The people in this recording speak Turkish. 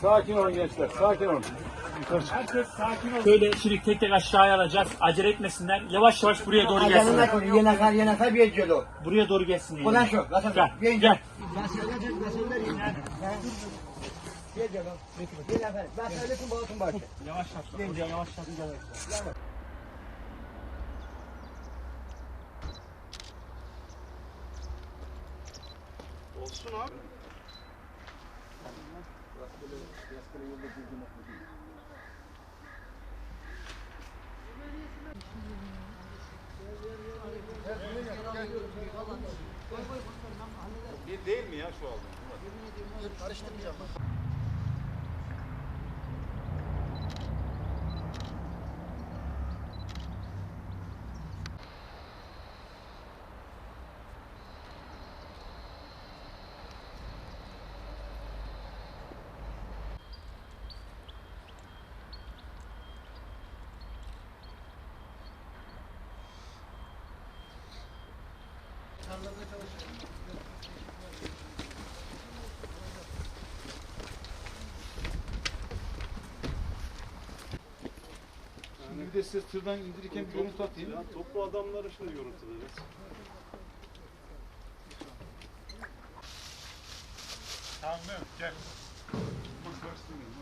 Sakin olun gençler, sakin olun. Herkes sakin olsun. Şöyle şimdi tek tek aşağıya alacağız. Acele etmesinler. Yavaş yavaş buraya doğru Ajanına gelsinler. koy, yenakar yenakar bir ediyordu. Buraya doğru gelsin. Ulan şu? Gel, Gel, gel. Yenakar, ben söyledim balıkın başı. Yavaş yavaş. Buraya yavaş yavaş. Olsun abi. Bir değil mi ya şu aldın? Şimdi bir de size tırdan indirirken bir görüntü atayım. Ya topu adamları şöyle görüntüleriz. Tamam gel. Dur karıştırmayın.